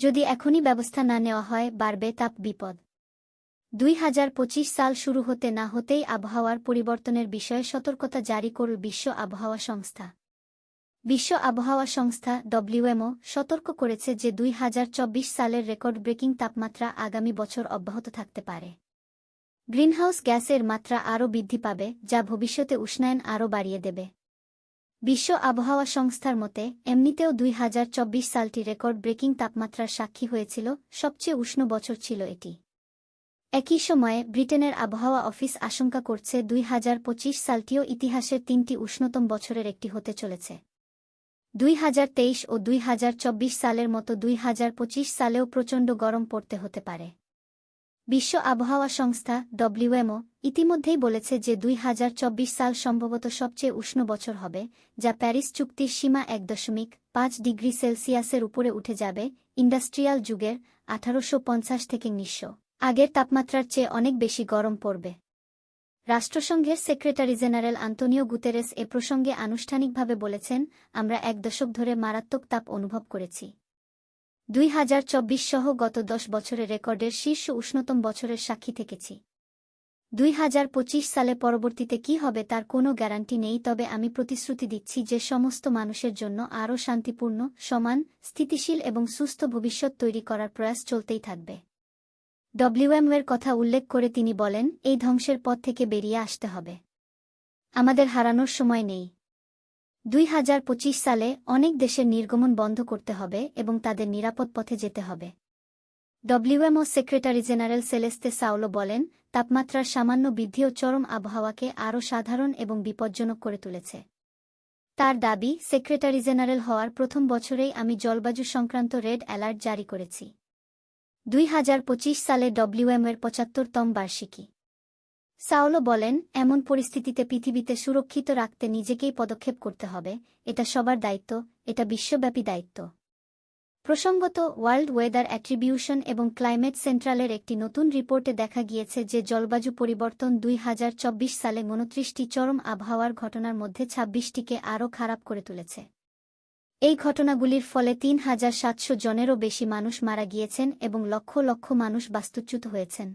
যদি এখনই ব্যবস্থা না নেওয়া হয়, বাড়বে তাপ বিপদ। দুই হাজার পঁচিশ সাল শুরু হতে না হতেই আবহাওয়ার পরিবর্তনের বিষয়ে সতর্কতা জারি করল বিশ্ব আবহাওয়া সংস্থা। বিশ্ব আবহাওয়া সংস্থা, ডব্লিউএমও, সতর্ক করেছে যে দুই হাজার চব্বিশ সালের রেকর্ড ব্রেকিং তাপমাত্রা আগামী বছর অব্যাহত থাকতে পারে। গ্রিনহাউস গ্যাসের মাত্রা আরও বৃদ্ধি পাবে, যা ভবিষ্যতে উষ্ণায়ন আরও বাড়িয়ে দেবে। বিশ্ব আবহাওয়া সংস্থার মতে, এমনিতেও দুই হাজার চব্বিশ সালটি রেকর্ড ব্রেকিং তাপমাত্রার সাক্ষী হয়েছিল, সবচেয়ে উষ্ণ বছর ছিল এটি। একই সময়ে, ব্রিটেনের আবহাওয়া অফিস আশঙ্কা করছে দুই পঁচিশ সালটিও ইতিহাসের তিনটি উষ্ণতম বছরের একটি হতে চলেছে। দুই হাজার তেইশ ও দুই হাজার চব্বিশ সালের মতো দুই হাজার পঁচিশ সালেও প্রচণ্ড গরম পড়তে হতে পারে। বিশ্ব আবহাওয়া সংস্থা ডব্লিউএমও ইতিমধ্যেই বলেছে যে দুই হাজার চব্বিশ সাল সম্ভবত সবচেয়ে উষ্ণ বছর হবে, যা প্যারিস চুক্তির সীমা এক দশমিক পাঁচ ডিগ্রি সেলসিয়াসের উপরে উঠে যাবে ইন্ডাস্ট্রিয়াল যুগের আঠারোশো পঞ্চাশ থেকে নিঃস্ব আগের তাপমাত্রার চেয়ে অনেক বেশি গরম পড়বে। রাষ্ট্রসংঘের সেক্রেটারি জেনারেল আন্তোনিও গুতেরেস এ প্রসঙ্গে আনুষ্ঠানিকভাবে বলেছেন, আমরা এক দশক ধরে মারাত্মক তাপ অনুভব করেছি। দুই হাজার চব্বিশ সহ গত দশ বছরের রেকর্ডের শীর্ষ উষ্ণতম বছরের সাক্ষী থেকেছি। দুই হাজার পঁচিশ সালে পরবর্তীতে কি হবে তার কোনো গ্যারান্টি নেই, তবে আমি প্রতিশ্রুতি দিচ্ছি যে সমস্ত মানুষের জন্য আরও শান্তিপূর্ণ, সমান, স্থিতিশীল এবং সুস্থ ভবিষ্যৎ তৈরি করার প্রয়াস চলতেই থাকবে। ডব্লিউএমওয়ের কথা উল্লেখ করে তিনি বলেন, এই ধ্বংসের পথ থেকে বেরিয়ে আসতে হবে। আমাদের হারানোর সময় নেই। দুই হাজার পঁচিশ সালে অনেক দেশের নির্গমন বন্ধ করতে হবে এবং তাদের নিরাপদ পথে যেতে হবে। WMO secretary general Celeste Saulo বলেন, তাপমাত্রার সামান্য বৃদ্ধি ও চরম আবহাওয়াকে আরও সাধারণ এবং বিপজ্জনক করে তুলেছে। তার দাবি, সেক্রেটারি জেনারেল হওয়ার প্রথম বছরেই আমি জলবায়ু সংক্রান্ত রেড অ্যালার্ট জারি করেছি। দুই হাজার পঁচিশ সালে ডব্লিউএমের পঁচাত্তরতম বার্ষিকী। সাওলো বলেন, এমন পরিস্থিতিতে পৃথিবীতে সুরক্ষিত রাখতে নিজেকেই পদক্ষেপ করতে হবে, এটা সবার দায়িত্ব, এটা বিশ্বব্যাপী দায়িত্ব। প্রসঙ্গত, ওয়ার্ল্ড ওয়েদার অ্যাট্রিবিউশন এবং ক্লাইমেট সেন্ট্রালের একটি নতুন রিপোর্টে দেখা গিয়েছে যে জলবায়ু পরিবর্তন দুই হাজার চব্বিশ সালে উনত্রিশটি চরম আবহাওয়ার ঘটনার মধ্যে ছাব্বিশটিকে আরও খারাপ করে তুলেছে। এই ঘটনাগুলির ফলে তিন হাজার সাতশো জনেরও বেশি মানুষ মারা গিয়েছেন এবং লক্ষ লক্ষ মানুষ বাস্তুচ্যুত হয়েছেন।